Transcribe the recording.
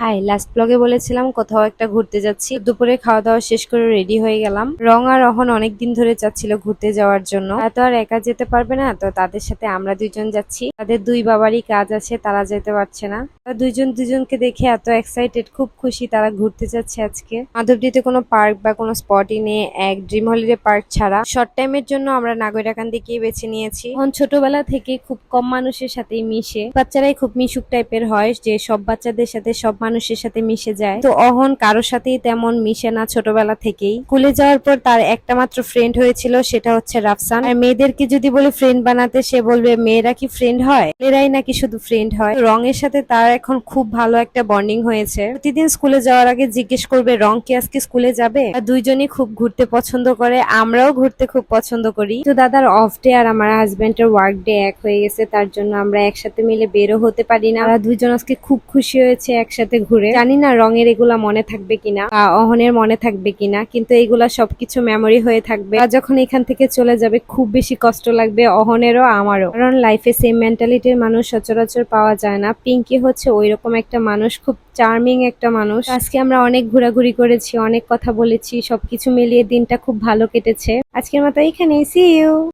High last ব্লগে বলেছিলাম কোথাও একটা ঘুরতে যাচ্ছি। দুপুরে খাওয়া দাওয়া শেষ করে রেডি হয়ে গেলাম। রং আর রহন অনেকদিন ধরে চাচ্ছিল ঘুরতে যাওয়ার জন্য। তারা তো আর একা যেতে পারবে না, তো তাদের সাথে আমরা দুইজন যাচ্ছি। তাদের দুই বাবারই কাজ আছে, তারা যেতে পারছে না। দুইজন দুজনকে দেখে এত এক্সাইটেড খুব খুশি তারা ঘুরতে যাচ্ছে আজকে। মাধবদীতে কোনো পার্ক বা কোনো স্পটই নেই, এক ড্রিম হলিডে পার্ক ছাড়া। শর্ট টাইমের জন্য আমরা নাগরিকান্দি গিয়ে বেছে নিয়েছি। এখন ছোটবেলা থেকে খুব কম মানুষের সাথেই মিশে। বাচ্চারাই খুব মিশুক টাইপের হয়, যে সব বাচ্চাদের সাথে সব মানুষের সাথে মিশে যায়। তো অহন কারোর সাথেই তেমন মিশে না ছোটবেলা থেকেই। স্কুলে যাওয়ার পর তার একটা মাত্র ফ্রেন্ড হয়েছিল, সেটা হচ্ছে রাফসান। আর মেয়েদেরকে যদি বলে ফ্রেন্ড বানাতে, সে বলবে, মেয়েরা কি ফ্রেন্ড হয়? মেয়েরাই নাকি শুধু ফ্রেন্ড হয়। রঙের সাথে তার এখন খুব ভালো একটা বন্ডিং হয়েছে। প্রতিদিন স্কুলে যাওয়ার আগে জিজ্ঞেস করবে, রং কি আজকে স্কুলে যাবে? আর দুইজনই খুব ঘুরতে পছন্দ করে, আমরাও ঘুরতে খুব পছন্দ করি। তো দাদার অফ ডে আর আমার হাজবেন্ডের ওয়ার্ক ডে এক হয়ে গেছে, তার জন্য আমরা একসাথে মিলে বেরো হতে পারি না। আমরা দুইজন আজকে খুব খুশি হয়েছে, একসাথে ঘুরে। জানি না রঙের এগুলা মনে থাকবে কিনা, বা অহনের মনে থাকবে কিনা, কিন্তু এইগুলা সবকিছু মেমোরি হয়ে থাকবে। যখন এখান থেকে চলে যাবে, খুব বেশি কষ্ট লাগবে অহনেরও আমারও। কারণ লাইফে সেম মেন্টালিটির মানুষ সচরাচর পাওয়া যায় না। পিঙ্কি হচ্ছে ওই রকম একটা মানুষ, খুব চার্মিং একটা মানুষ। আজকে আমরা অনেক ঘোরাঘুরি করেছি, অনেক কথা বলেছি, সবকিছু মিলিয়ে দিনটা খুব ভালো কেটেছে। আজকের মতো এখানে সি ইউ